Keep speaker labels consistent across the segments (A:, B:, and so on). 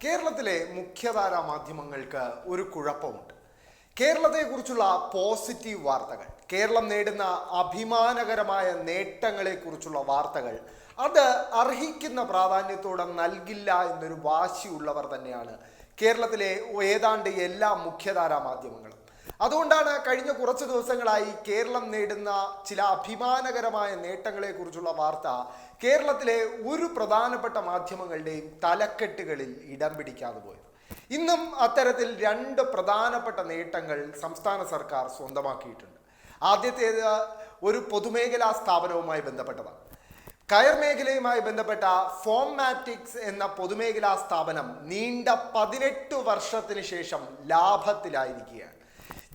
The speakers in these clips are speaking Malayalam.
A: കേരളത്തിലെ മുഖ്യധാര മാധ്യമങ്ങൾക്ക് ഒരു കുഴപ്പമുണ്ട്. കേരളത്തെക്കുറിച്ചുള്ള പോസിറ്റീവ് വാർത്തകൾ കേരളം നേടുന്ന അഭിമാനകരമായ നേട്ടങ്ങളെക്കുറിച്ചുള്ള വാർത്തകൾ അത് അർഹിക്കുന്ന പ്രാധാന്യത്തോടെ നൽകില്ല എന്നൊരു വാശിയുള്ളവർ തന്നെയാണ് കേരളത്തിലെ ഏതാണ്ട് എല്ലാ മുഖ്യധാരാ മാധ്യമങ്ങളും. അതുകൊണ്ടാണ് കഴിഞ്ഞ കുറച്ച് ദിവസങ്ങളായി കേരളം നേടുന്ന ചില അഭിമാനകരമായ നേട്ടങ്ങളെക്കുറിച്ചുള്ള വാർത്ത കേരളത്തിലെ ഒരു പ്രധാനപ്പെട്ട മാധ്യമങ്ങളുടെയും തലക്കെട്ടുകളിൽ ഇടം പിടിക്കാതെ പോയത്. ഇന്നും അത്തരത്തിൽ രണ്ട് പ്രധാനപ്പെട്ട നേട്ടങ്ങൾ സംസ്ഥാന സർക്കാർ സ്വന്തമാക്കിയിട്ടുണ്ട്. ആദ്യത്തേത് ഒരു പൊതുമേഖലാ സ്ഥാപനവുമായി ബന്ധപ്പെട്ടതാണ്. കയർ മേഖലയുമായി ബന്ധപ്പെട്ട ഫോംമാറ്റിക്സ് എന്ന പൊതുമേഖലാ സ്ഥാപനം നീണ്ട പതിനെട്ട് വർഷത്തിന് ശേഷം ലാഭത്തിലായിരിക്കുകയാണ്.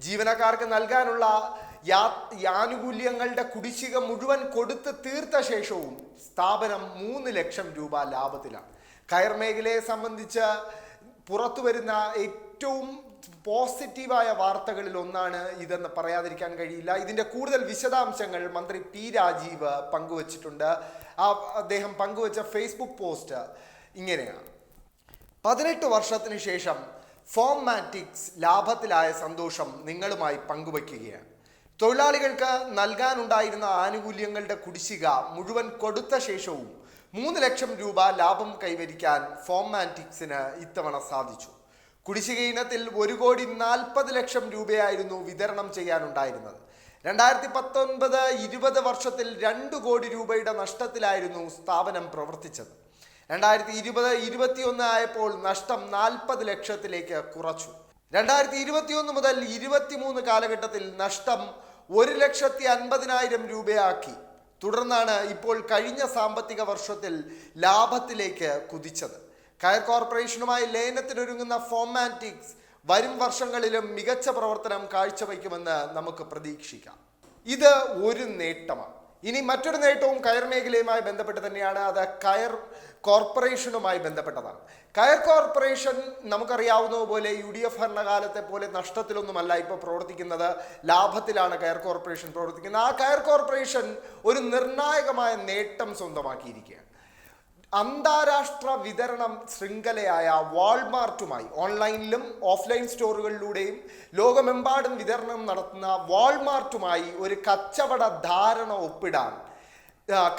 A: ജീവനക്കാർക്ക് നൽകാനുള്ള ആനുകൂല്യങ്ങളുടെ കുടിശ്ശിക മുഴുവൻ കൊടുത്ത് തീർത്ത ശേഷവും സ്ഥാപനം മൂന്ന് ലക്ഷം രൂപ ലാഭത്തിലാണ്. കയർ മേഖലയെ സംബന്ധിച്ച് പുറത്തു വരുന്ന ഏറ്റവും പോസിറ്റീവായ വാർത്തകളിൽ ഒന്നാണ് ഇതെന്ന് പറയാതിരിക്കാൻ കഴിയില്ല. ഇതിന്റെ കൂടുതൽ വിശദാംശങ്ങൾ മന്ത്രി പി രാജീവ് പങ്കുവച്ചിട്ടുണ്ട്. ആ അദ്ദേഹം പങ്കുവച്ച ഫേസ്ബുക്ക് പോസ്റ്റ് ഇങ്ങനെയാണ്. പതിനെട്ട് വർഷത്തിന് ശേഷം ഫോംമാറ്റിക്സ് ലാഭത്തിലായ സന്തോഷം നിങ്ങളുമായി പങ്കുവയ്ക്കുകയാണ്. തൊഴിലാളികൾക്ക് നൽകാനുണ്ടായിരുന്ന ആനുകൂല്യങ്ങളുടെ കുടിശ്ശിക മുഴുവൻ കൊടുത്ത ശേഷവും മൂന്ന് ലക്ഷം രൂപ ലാഭം കൈവരിക്കാൻ ഫോംമാറ്റിക്സിന് ഇത്തവണ സാധിച്ചു. കുടിശ്ശിക ഇനത്തിൽ ഒരു കോടി നാൽപ്പത് ലക്ഷം രൂപയായിരുന്നു വിതരണം ചെയ്യാനുണ്ടായിരുന്നത്. രണ്ടായിരത്തി പത്തൊൻപത് ഇരുപത് വർഷത്തിൽ രണ്ട് കോടി രൂപയുടെ നഷ്ടത്തിലായിരുന്നു സ്ഥാപനം പ്രവർത്തിച്ചത്. രണ്ടായിരത്തി ഇരുപത് ഇരുപത്തിയൊന്ന് ആയപ്പോൾ നഷ്ടം നാൽപ്പത് ലക്ഷത്തിലേക്ക് കുറച്ചു. രണ്ടായിരത്തി ഇരുപത്തിയൊന്ന് മുതൽ ഇരുപത്തിമൂന്ന് കാലഘട്ടത്തിൽ നഷ്ടം ഒരു ലക്ഷത്തി അൻപതിനായിരം രൂപയാക്കി. തുടർന്നാണ് ഇപ്പോൾ കഴിഞ്ഞ സാമ്പത്തിക വർഷത്തിൽ ലാഭത്തിലേക്ക് കുതിച്ചത്. കയർ കോർപ്പറേഷനുമായി ലയനത്തിനൊരുങ്ങുന്ന ഫോമാറ്റിക്സ് വരും വർഷങ്ങളിലും മികച്ച പ്രവർത്തനം കാഴ്ചവെക്കുമെന്ന് നമുക്ക് പ്രതീക്ഷിക്കാം. ഇത് ഒരു നേട്ടമാണ്. ഇനി മറ്റൊരു നേട്ടവും കയർ മേഖലയുമായി ബന്ധപ്പെട്ട് തന്നെയാണ്. അത് കയർ കോർപ്പറേഷനുമായി ബന്ധപ്പെട്ടതാണ്. കയർ കോർപ്പറേഷൻ നമുക്കറിയാവുന്നതുപോലെ യു ഡി എഫ് ഭരണകാലത്തെ പോലെ നഷ്ടത്തിലൊന്നുമല്ല ഇപ്പോൾ പ്രവർത്തിക്കുന്നത്. ലാഭത്തിലാണ് കയർ കോർപ്പറേഷൻ പ്രവർത്തിക്കുന്നത്. ആ കയർ കോർപ്പറേഷൻ ഒരു നിർണായകമായ നേട്ടം സ്വന്തമാക്കിയിരിക്കുകയാണ്. അന്താരാഷ്ട്ര വിതരണം ശൃംഖലയായ വാൾമാർട്ടുമായി ഓൺലൈനിലും ഓഫ്ലൈൻ സ്റ്റോറുകളിലൂടെയും ലോകമെമ്പാടും വിതരണം നടത്തുന്ന വാൾമാർട്ടുമായി ഒരു കച്ചവട ധാരണ ഒപ്പിടാൻ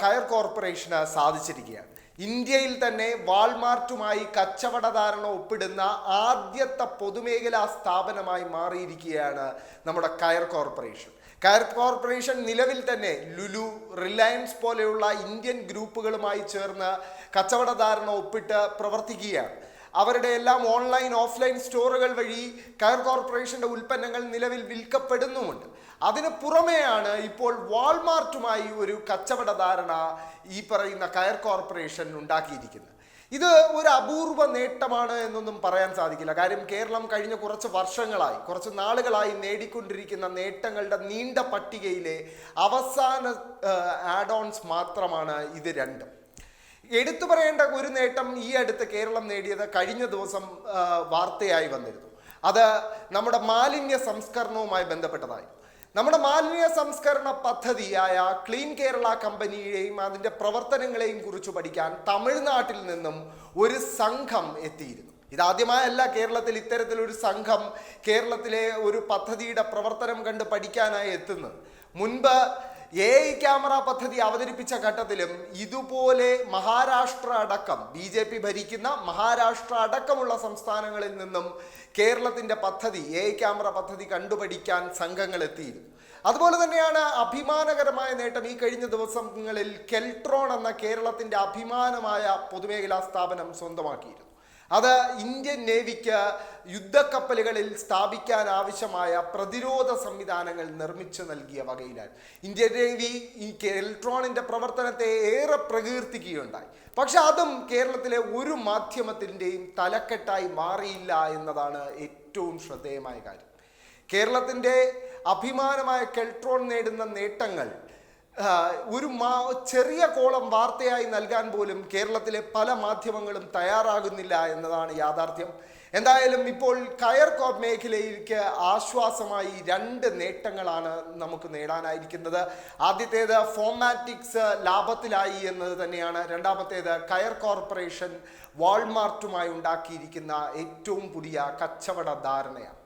A: കയർ കോർപ്പറേഷന് സാധിച്ചിരിക്കുകയാണ്. ഇന്ത്യയിൽ തന്നെ വാൾമാർട്ടുമായി കച്ചവട ധാരണ ഒപ്പിടുന്ന ആദ്യത്തെ പൊതുമേഖലാ സ്ഥാപനമായി മാറിയിരിക്കുകയാണ് നമ്മുടെ കയർ കോർപ്പറേഷൻ. കയർ കോർപ്പറേഷൻ നിലവിൽ തന്നെ ലുലു റിലയൻസ് പോലെയുള്ള ഇന്ത്യൻ ഗ്രൂപ്പുകളുമായി ചേർന്ന് കച്ചവടധാരണ ഒപ്പിട്ട് പ്രവർത്തിക്കുകയാണ്. അവരുടെ എല്ലാം ഓൺലൈൻ ഓഫ്ലൈൻ സ്റ്റോറുകൾ വഴി കയർ കോർപ്പറേഷന്റെ ഉൽപ്പന്നങ്ങൾ നിലവിൽ വിൽക്കപ്പെടുന്നുമുണ്ട്. അതിന് പുറമെയാണ് ഇപ്പോൾ വാൾമാർട്ടുമായി ഒരു കച്ചവട ധാരണ ഈ പറയുന്ന കയർ കോർപ്പറേഷൻ ഉണ്ടാക്കിയിരിക്കുന്നത്. ഇത് ഒരു അപൂർവ നേട്ടമാണ് എന്നൊന്നും പറയാൻ സാധിക്കില്ല. കാര്യം കേരളം കഴിഞ്ഞ കുറച്ച് വർഷങ്ങളായി കുറച്ച് നാളുകളായി നേടിക്കൊണ്ടിരിക്കുന്ന നേട്ടങ്ങളുടെ നീണ്ട പട്ടികയിലെ അവസാന ആഡ് ഓൺസ് മാത്രമാണ് ഇത് രണ്ടും. എടുത്തു പറയേണ്ട ഒരു നേട്ടം ഈ അടുത്ത് കേരളം നേടിയത് കഴിഞ്ഞ ദിവസം വാർത്തയായി വന്നിരുന്നു. അത് നമ്മുടെ മാലിന്യ സംസ്കരണവുമായി ബന്ധപ്പെട്ടതായി. നമ്മുടെ മാലിന്യ സംസ്കരണ പദ്ധതിയായ ക്ലീൻ കേരള കമ്പനിയെയും അതിന്റെ പ്രവർത്തനങ്ങളെയും കുറിച്ച് പഠിക്കാൻ തമിഴ്നാട്ടിൽ നിന്നും ഒരു സംഘം എത്തിയിരുന്നു. ഇതാദ്യമായല്ല കേരളത്തിൽ ഇത്തരത്തിലൊരു സംഘം കേരളത്തിലെ ഒരു പദ്ധതിയുടെ പ്രവർത്തനം കണ്ട് പഠിക്കാനായി എത്തുന്നത്. മുൻപ് എ ഐ ക്യാമറ പദ്ധതി അവതരിപ്പിച്ച ഘട്ടത്തിലും ഇതുപോലെ മഹാരാഷ്ട്ര അടക്കം ബി ജെ പി ഭരിക്കുന്ന മഹാരാഷ്ട്ര അടക്കമുള്ള സംസ്ഥാനങ്ങളിൽ നിന്നും കേരളത്തിന്റെ പദ്ധതി എ ഐ ക്യാമറ പദ്ധതി കണ്ടുപഠിക്കാൻ സംഘങ്ങൾ എത്തിയിരുന്നു. അതുപോലെ തന്നെയാണ് അഭിമാനകരമായ നേട്ടം ഈ കഴിഞ്ഞ ദിവസങ്ങളിൽ കെൽട്രോൺ എന്ന കേരളത്തിന്റെ അഭിമാനമായ പൊതുമേഖലാ സ്ഥാപനം സ്വന്തമാക്കിയിരുന്നു. അത് ഇന്ത്യൻ നേവിക്ക് യുദ്ധക്കപ്പലുകളിൽ സ്ഥാപിക്കാൻ ആവശ്യമായ പ്രതിരോധ സംവിധാനങ്ങൾ നിർമ്മിച്ചു നൽകിയ വകയിലാണ്. ഇന്ത്യൻ നേവി ഈ ഇലക്ട്രോണിന്റെ പ്രവർത്തനത്തെ ഏറെ പ്രകീർത്തിക്കുകയുണ്ടായി. പക്ഷെ അതും കേരളത്തിലെ ഒരു മാധ്യമത്തിന്റെയും തലക്കെട്ടായി മാറിയില്ല എന്നതാണ് ഏറ്റവും ശ്രദ്ധേയമായ കാര്യം. കേരളത്തിന്റെ അഭിമാനമായ കെൽട്രോൺ നേടുന്ന നേട്ടങ്ങൾ ഒരു മാ ചെറിയ കോളം വാർത്തയായി നൽകാൻ പോലും കേരളത്തിലെ പല മാധ്യമങ്ങളും തയ്യാറാകുന്നില്ല എന്നതാണ് യാഥാർത്ഥ്യം. എന്തായാലും ഇപ്പോൾ കയർ കോപ്പ് മേഖലയിലേക്ക് ആശ്വാസമായി രണ്ട് നേട്ടങ്ങളാണ് നമുക്ക് നേടാനായിരിക്കുന്നത്. ആദ്യത്തേത് ഫോമാറ്റിക്സ് ലാഭത്തിലായി എന്നത് തന്നെയാണ്. രണ്ടാമത്തേത് കയർ കോർപ്പറേഷൻ വാൾമാർട്ടുമായി ഉണ്ടാക്കിയിരിക്കുന്ന ഏറ്റവും പുതിയ കച്ചവട ധാരണയാണ്.